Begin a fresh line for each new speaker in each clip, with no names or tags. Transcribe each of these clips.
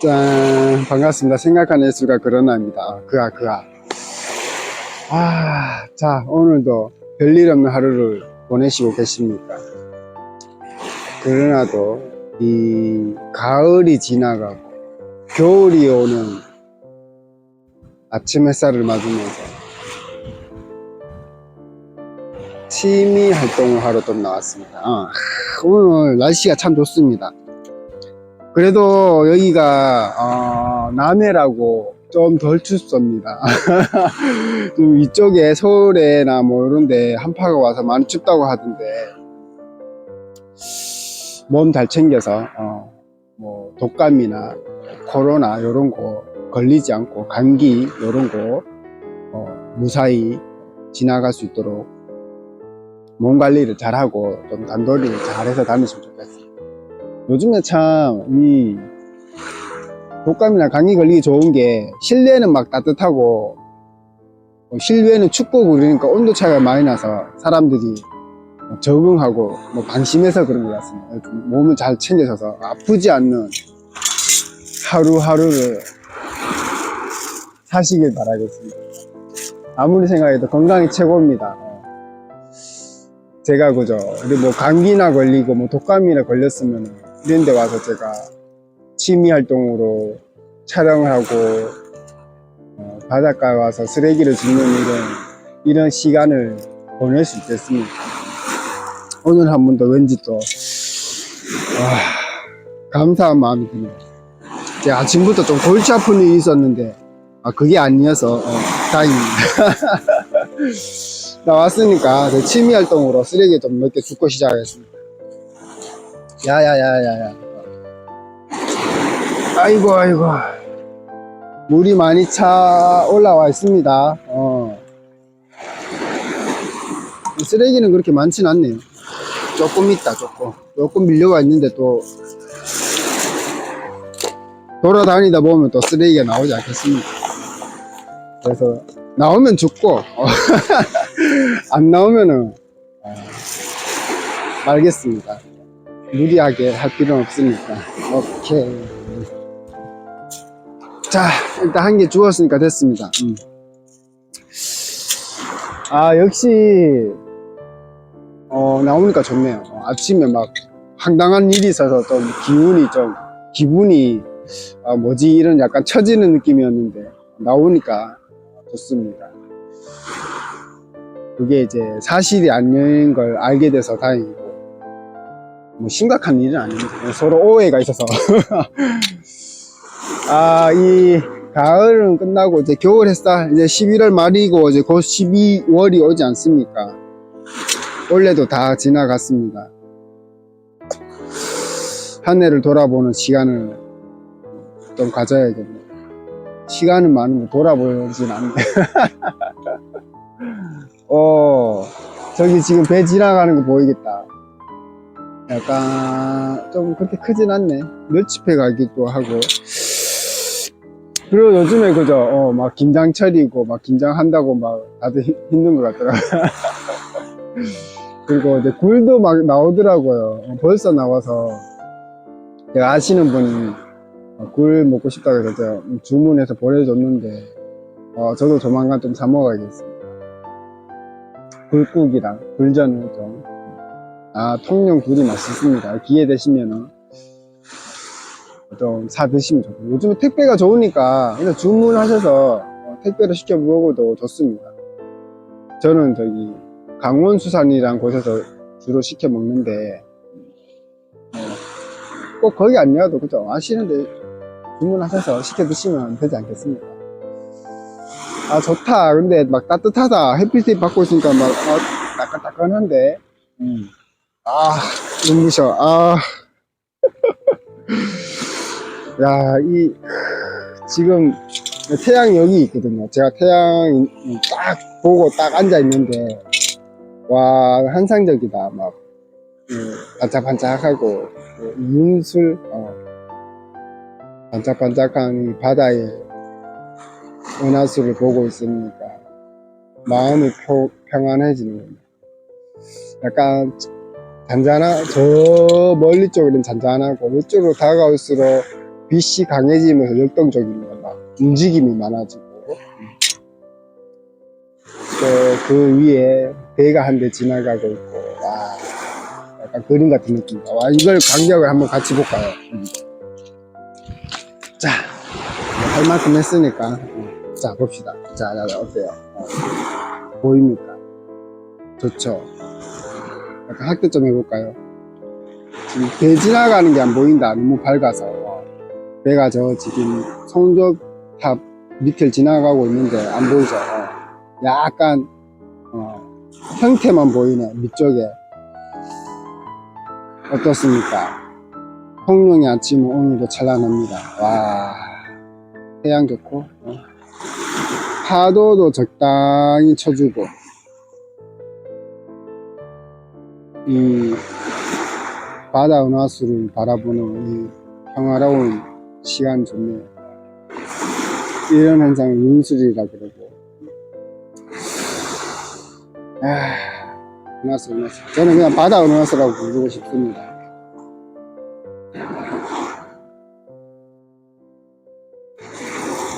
짠 반갑습니다. 생각하는 예술가 그러나입니다. 그아 그아. 아자 오늘도 별일 없는 하루를 보내시고 계십니까? 그러나도 이 가을이 지나가고 겨울이 오는 아침 햇살을 맞으면서 취미 활동을 하러 좀 나왔습니다. 아, 오늘 날씨가 참 좋습니다 그래도 여기가 어, 남해라고 좀 덜 춥습니다. 좀 이쪽에 서울에나 뭐 이런데 한파가 와서 많이 춥다고 하던데 몸 잘 챙겨서 어, 뭐 독감이나 코로나 이런 거 걸리지 않고 감기 이런 거 어, 무사히 지나갈 수 있도록 몸 관리를 잘하고 좀 단도리를 잘해서 다니시면 좋겠습니다. 요즘에 참, 이, 독감이나 감기 걸리기 좋은 게, 실내는 막 따뜻하고, 어, 실외는 춥고 그러니까 온도 차이가 많이 나서 사람들이 적응하고, 뭐, 방심해서 그런 것 같습니다. 좀 몸을 잘 챙겨줘서 아프지 않는 하루하루를 사시길 바라겠습니다. 아무리 생각해도 건강이 최고입니다. 어. 제가 그죠. 그리고 뭐 감기나 걸리고 뭐 독감이나 걸렸으면 이런 데 와서 제가 취미 활동으로 촬영을 하고 어, 바닷가에 와서 쓰레기를 줍는 이런 이런 시간을 보낼 수 있겠습니다. 오늘 한 번 더 왠지 또 와, 감사한 마음이 드네요. 제가 아침부터 좀 골치 아픈 일이 있었는데 아 그게 아니어서 어, 다행입니다. 나왔으니까 제 취미 활동으로 쓰레기 좀 몇 개 줍고 시작하겠습니다. 야야야야야. 아이고 아이고. 물이 많이 차 올라와 있습니다. 어. 쓰레기는 그렇게 많진 않네요. 조금 있다 조금. 조금 밀려와 있는데 또 돌아다니다 보면 또 쓰레기가 나오지 않겠습니까? 그래서 나오면 죽고 어, 안 나오면은 어, 말겠습니다. 무리하게 할 필요는 없으니까. 오케이. 자, 일단 한 개 주웠으니까 됐습니다. 음. 아, 역시, 어, 나오니까 좋네요. 어, 아침에 막 황당한 일이 있어서 좀 기운이 좀, 기분이, 아, 뭐지, 이런 약간 처지는 느낌이었는데, 나오니까 좋습니다. 그게 이제 사실이 아닌 걸 알게 돼서 다행이고, 뭐 심각한 일은 아닙니다. 서로 오해가 있어서. 아, 이 가을은 끝나고 이제 겨울 햇살, 이제 11월 말이고 이제 곧 12월이 오지 않습니까? 올해도 다 지나갔습니다. 한 해를 돌아보는 시간을 좀 가져야겠네요. 시간은 많은데 돌아보진 않는데. 어, 저기 지금 배 지나가는 거 보이겠다. 약간 좀 그렇게 크진 않네. 멸치회 가기도 하고. 그리고 요즘에 그죠, 어, 막 김장철이고, 막 김장한다고 막 다들 힘- 힘든 것 같더라고요. 그리고 이제 굴도 막 나오더라고요. 어, 벌써 나와서. 제가 아시는 분이 어, 굴 먹고 싶다고 해서 제가 주문해서 보내줬는데, 어, 저도 조만간 좀 사 먹어야겠습니다. 굴국이랑 굴전을 좀. 아, 통영 굴이 맛있습니다. 기회 되시면은 좀 사 드시면 좋고 요즘에 택배가 좋으니까 그냥 주문하셔서 어, 택배로 시켜 먹어도 좋습니다. 저는 저기 강원수산이란 곳에서 주로 시켜 먹는데 어, 꼭 거기 아니어도 그죠 아시는데 주문하셔서 시켜 드시면 되지 않겠습니까? 아 좋다 근데 막 따뜻하다 햇빛이 받고 있으니까 막 어, 따끈따끈한데 음. 아 눈부셔 아 야, 이, 지금 태양이 여기 있거든요. 제가 태양 딱 보고 딱 앉아 있는데, 와, 환상적이다. 막, 음, 반짝반짝하고, 그 이윤술, 어, 반짝반짝한 이 바다의 은하수를 보고 있으니까, 마음이 표- 평안해지는 겁니다. 약간, 잔잔한, 저 멀리 쪽으로는 잔잔하고, 이쪽으로 다가올수록 빛이 강해지면서 역동적입니다. 막 움직임이 많아지고. 또 그 위에 배가 한 대 지나가고 있고, 와, 약간 그림 같은 느낌이다. 와, 이걸 간격을 한번 같이 볼까요? 음. 자, 뭐할 만큼 했으니까. 음. 자, 봅시다. 자, 어때요? 어. 보입니까? 좋죠? 약간 학대 좀 해볼까요? 지금 배 지나가는 게 안 보인다. 너무 밝아서. 어. 배가 저 지금 성적탑 밑을 지나가고 있는데 안 보이죠? 어. 약간, 어, 형태만 보이네. 밑쪽에. 어떻습니까? 홍룡의 아침은 오늘도 찬란합니다. 와, 태양 좋고, 어. 파도도 적당히 쳐주고, 이 바다 은하수를 바라보는 이 평화로운 시간 좋네요. 이런 현상을 윤술이라 그러고. 아, 은하수, 은하수. 저는 그냥 바다 은하수라고 부르고 싶습니다.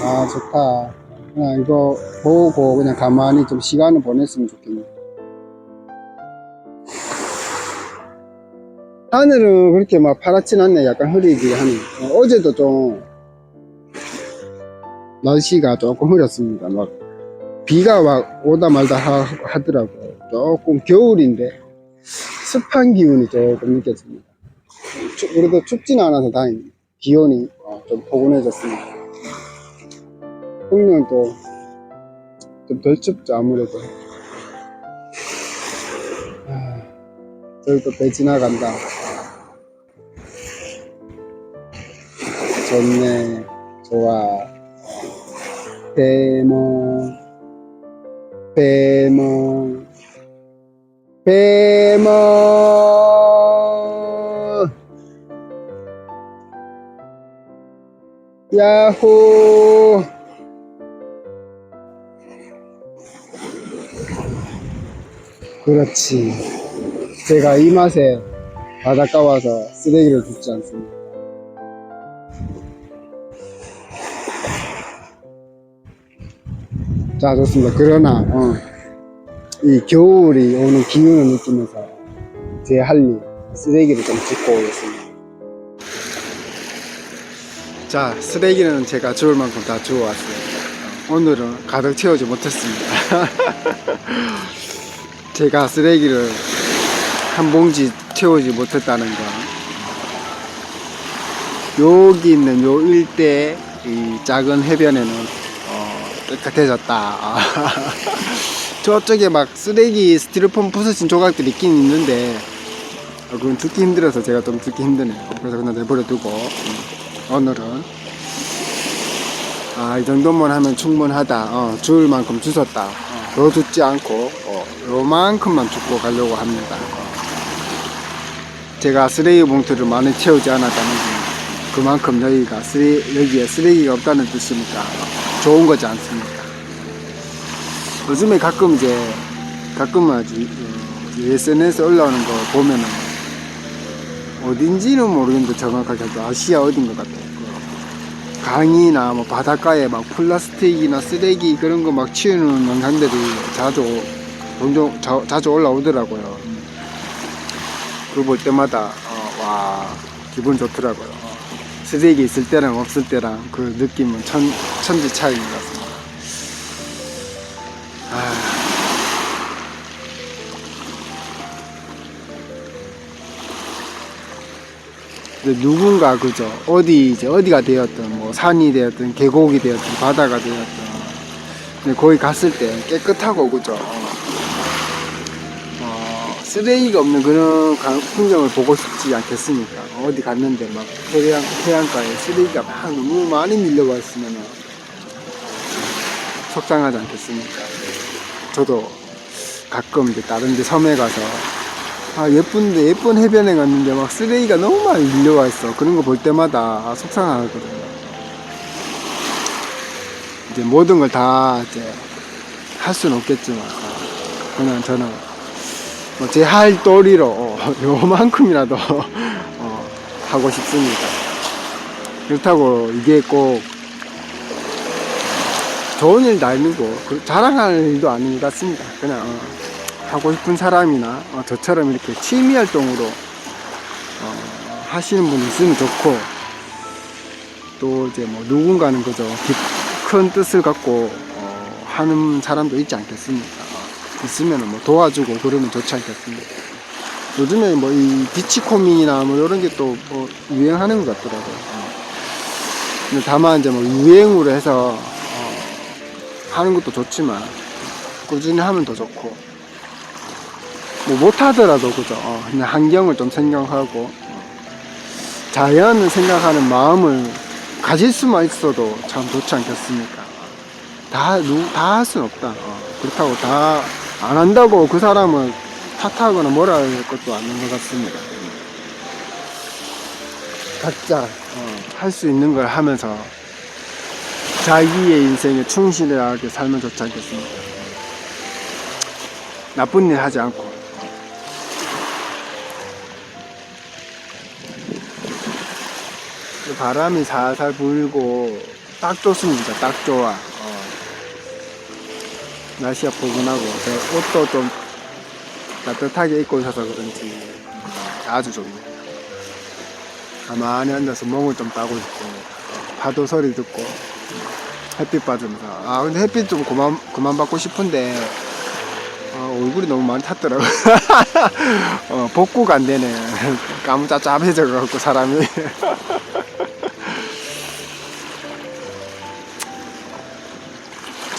아, 좋다. 그냥 이거 보고 그냥 가만히 좀 시간을 보냈으면 좋겠네. 하늘은 그렇게 막 파랗진 않네. 약간 흐리기 하네. 어, 어제도 좀 날씨가 조금 흐렸습니다. 막 비가 막 오다 말다 하, 더라고요 조금 겨울인데 습한 기운이 조금 느껴집니다. 추- 그래도 춥지는 않아서 다행히 기온이 어, 좀 포근해졌습니다. 홍룡은 또좀 덜 춥죠 아무래도. 아, 저기 또 배 지나간다. 좋네, 좋아. 배몽, 배몽, 배몽. 야호. 그렇지. 제가 이 맛에 바닷가 와서 쓰레기를 줍지 않습니다. 자, 좋습니다. 그러나, 어, 이 겨울이 오는 기운을 느끼면서 제 할 일, 쓰레기를 좀 줍고 오겠습니다. 자, 쓰레기는 제가 주울 만큼 다. 어, 오늘은 가득 채우지 못했습니다. 제가 쓰레기를 한 봉지 채우지 못했다는 거. 여기 있는 요 일대 이 작은 해변에는 아, 저쪽에 막 쓰레기 스티로폼 부서진 조각들이 있긴 있는데 어, 그건 듣기 힘들어서 제가 좀 듣기 힘드네요. 그래서 그냥 내버려 두고 음, 오늘은 아, 이 정도만 하면 충분하다. 어, 줄 만큼 주웠다. 어, 더 줍지 않고, 어, 요만큼만 줍고 가려고 합니다. 어. 제가 쓰레기 봉투를 많이 채우지 않았다는 건 그만큼 여기가 쓰레, 여기에 쓰레기가 없다는 뜻이니까 좋은 거지 않습니까? 요즘에 가끔 이제, 가끔은 아주, 어, SNS에 올라오는 거 보면은 어딘지는 모르겠는데 정확하게 아시아 어딘 것 같아요. 그 강이나 뭐 바닷가에 막 플라스틱이나 쓰레기 그런 거 막 치우는 영상들이 자주 종종 자, 자주 올라오더라고요. 그거 볼 때마다 어, 와 기분 좋더라고요. 어, 쓰레기 있을 때랑 없을 때랑 그 느낌은 천 천지 차이인 것 같습니다. 아. 누군가 그죠 어디 이제 어디가 되었든 뭐 산이 되었든 계곡이 되었든 바다가 되었든 근데 거기 갔을 때 깨끗하고 그죠 어, 쓰레기가 없는 그런 가- 풍경을 보고 싶지 않겠습니까? 어디 갔는데 막 해양 해안가에 쓰레기가 막 너무 많이 밀려와 있으면 속상하지 않겠습니까? 저도 가끔 이제 다른 데 섬에 가서 아 예쁜데 예쁜 해변에 갔는데 막 쓰레기가 너무 많이 밀려와 있어. 그런 거 볼 때마다 아, 속상하거든요. 이제 모든 걸 다 이제 할 수는 없겠지만 아, 그냥 저는 뭐 제할 도리로 어, 요만큼이라도 어, 하고 싶습니다 그렇다고 이게 꼭 좋은 일도 아니고 그 자랑할 일도 아닌 것 같습니다. 그냥 어, 하고 싶은 사람이나 어, 저처럼 이렇게 취미 활동으로 어, 하시는 분이 있으면 좋고 또 이제 뭐 누군가는 그저 깊- 큰 뜻을 갖고 어, 하는 사람도 있지 않겠습니까? 어, 있으면 뭐 도와주고 그러면 좋지 않겠습니까? 요즘에 뭐 이 비치코민이나 뭐 이런 게 또 뭐 유행하는 것 같더라고요. 어. 근데 다만 이제 뭐 유행으로 해서 어, 하는 것도 좋지만 꾸준히 하면 더 좋고 뭐 못하더라도 그죠. 어, 그냥 환경을 좀 생각하고 어, 자연을 생각하는 마음을 가질 수만 있어도 참 좋지 않겠습니까? 다, 누, 다할 수는 없다. 어, 그렇다고 다 안 한다고 그 사람을 탓하거나 뭐라 할 것도 아닌 것 같습니다. 각자 할수 있는 걸 하면서 자기의 인생에 충실하게 살면 좋지 않겠습니까? 나쁜 일 하지 않고. 바람이 살살 불고 딱 좋습니다. 딱 좋아. 어. 날씨가 포근하고 제 옷도 좀 따뜻하게 입고 있어서 그런지 아주 좋네요. 가만히 앉아서 멍을 좀 따고 있고 파도 소리 듣고 햇빛 받으면서 아 근데 햇빛 좀 그만 그만 받고 싶은데 어, 얼굴이 너무 많이 탔더라고 어, 복구가 안 되네 까무잡잡해져 갖고 사람이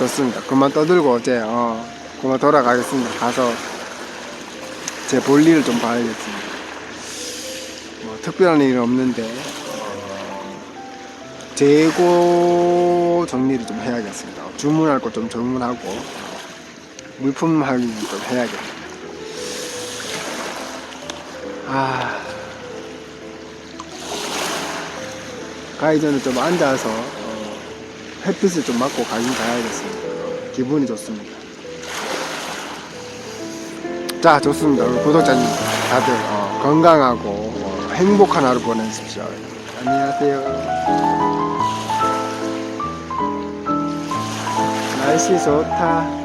좋습니다 그만 떠들고 이제 어, 그만 돌아가겠습니다 가서 제 볼일을 좀 봐야겠습니다 뭐 특별한 일은 없는데 어, 재고 정리를 좀 해야겠습니다. 주문할 거좀 주문하고 물품 확인 좀 해야겠다. 아 전에 좀 앉아서 어, 햇빛을 좀 맞고 가긴 가야겠습니다. 기분이 좋습니다. 자 좋습니다. 우리 구독자님 다들 어, 건강하고 어, 행복한 하루 보내십시오. 안녕하세요. 날씨 좋다.